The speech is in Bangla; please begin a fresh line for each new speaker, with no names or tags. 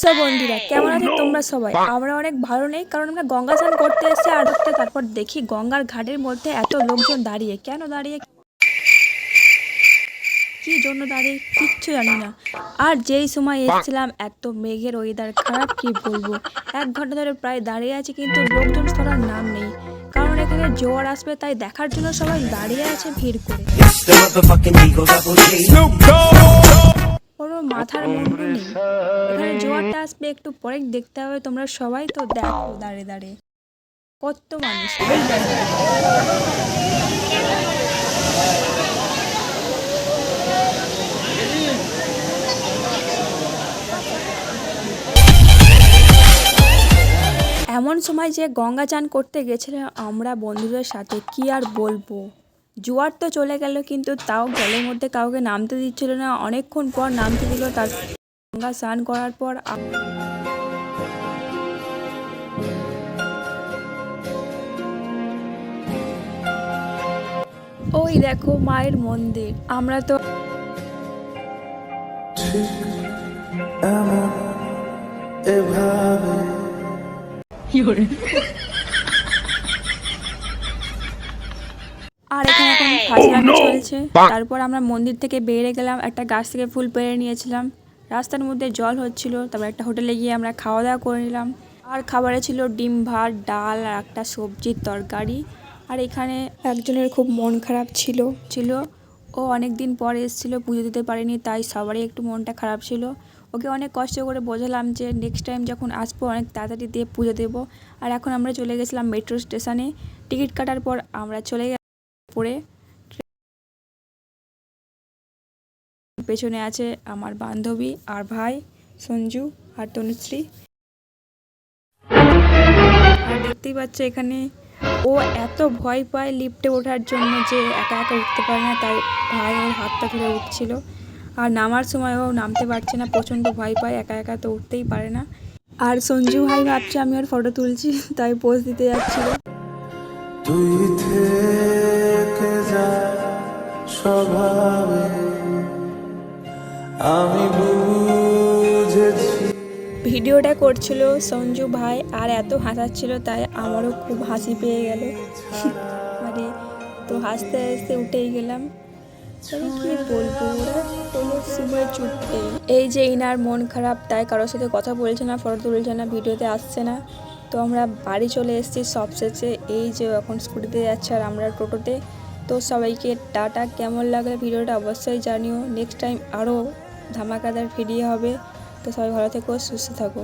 সো বন্ধুরা কেমন আছো তোমরা সবাই? আমরা অনেক ভালো নেই কারণ আমরা গঙ্গা স্নান করতে এসেছি আর করতে তারপর দেখি গঙ্গার ঘাটের মধ্যে এত লোকজন দাঁড়িয়ে। কেন দাঁড়িয়ে? কি জন্য দাঁড়িয়ে? কিচ্ছু জানি না। আর যেই সময় এসেছিলাম এত মেঘের ওয়েদার খারাপ কি বলব? এক ঘণ্টা ধরে প্রায় দাঁড়িয়ে আছে কিন্তু লোকজন সরার নাম নেই। কারণ এখানে জোয়ার আসবে তাই দেখার জন্য সবাই দাঁড়িয়ে আছে ভিড় করে। কোনো মাথার মুন্ডু নেই। এখানে জোয়ারটা আসবে একটু পরে দেখতে হবে তোমরা সবাই। তো দেখো, দাঁড়িয়ে দাঁড়িয়ে। কত মানুষ। এমন সময় যে গঙ্গা চান করতে গেছিলাম আমরা বন্ধুদের সাথে, কি আর বলব? জোয়ার তো চলে গেল কিন্তু তাও জলের মধ্যে কাউকে নামতে দিচ্ছিল না। অনেকক্ষণ পর নামতে দিল তার গঙ্গা স্নান করার পর। ওই দেখো মায়ের মন্দির আমরা তো আর এখানে ফাজলামি চলছে। তারপর আমরা মন্দির থেকে বেরিয়ে গেলাম একটা গাছ থেকে ফুল পেরে নিয়েছিলাম। রাস্তার মধ্যে জল হচ্ছিল তারপর একটা হোটেলে গিয়ে আমরা খাওয়া দাওয়া করে নিলাম। আর খাবারে ছিল ডিম ভাত ডাল আর একটা সবজির তরকারি। আর এখানে একজনের খুব মন খারাপ ছিল ছিল। ও অনেক দিন পরে এসেছিল পুজো দিতে পারেনি তাই সবারই একটু মনটা খারাপ ছিল। ওকে অনেক কষ্ট করে বোঝালাম যে নেক্সট টাইম যখন আসব অনেক তাড়াতাড়ি দিয়ে পুজো দেবো। আর এখন আমরা চলে গেছিলাম মেট্রো স্টেশনে টিকিট কাটার পর আমরা চলে গেলাম। পরে পেছনে আছে আমার বান্ধবী আর ভাই সঞ্জু আর তনুশ্রী। আর দেখতেই পাচ্ছ এখানে ও এত ভয় পায় লিফটে ওঠার জন্য যে একা একা উঠতে পারে না, তাই ভাই ওর হাতটা ধরে উঠছিল। আর নামার সময় ও নামতে পারছে না, প্রচণ্ড ভয় পায়, একা একা তো উঠতেই পারে না। আর সঞ্জু ভাই ভাবছে আমি ওর ফটো তুলছি, তাই পোজ দিতে যাচ্ছিল।
তুই
ভিডিওটা করছিল সঞ্জু ভাই আর এত হাসাচ্ছিল তাই আমারও খুব হাসি পেয়ে গেল। মানে তো হাসতে হাসতে উঠেই গেলাম। কি বলব এই যে ইনার মন খারাপ, তাই কারোর সাথে কথা বলছে না, ফটো তুলছে না, ভিডিওতে আসছে না। তো আমরা বাড়ি চলে এসেছি সব শেষে এই যে এখন স্কুটিতে যাচ্ছে আর আমরা টোটোতে। তো সবাইকে টাটা। কেমন লাগল ভিডিওটা অবশ্যই জানিও। নেক্সট টাইম আরও ধামাকাদার ভিডিও হবে। তো সবাই ভালো থেকো, সুস্থ থাকো।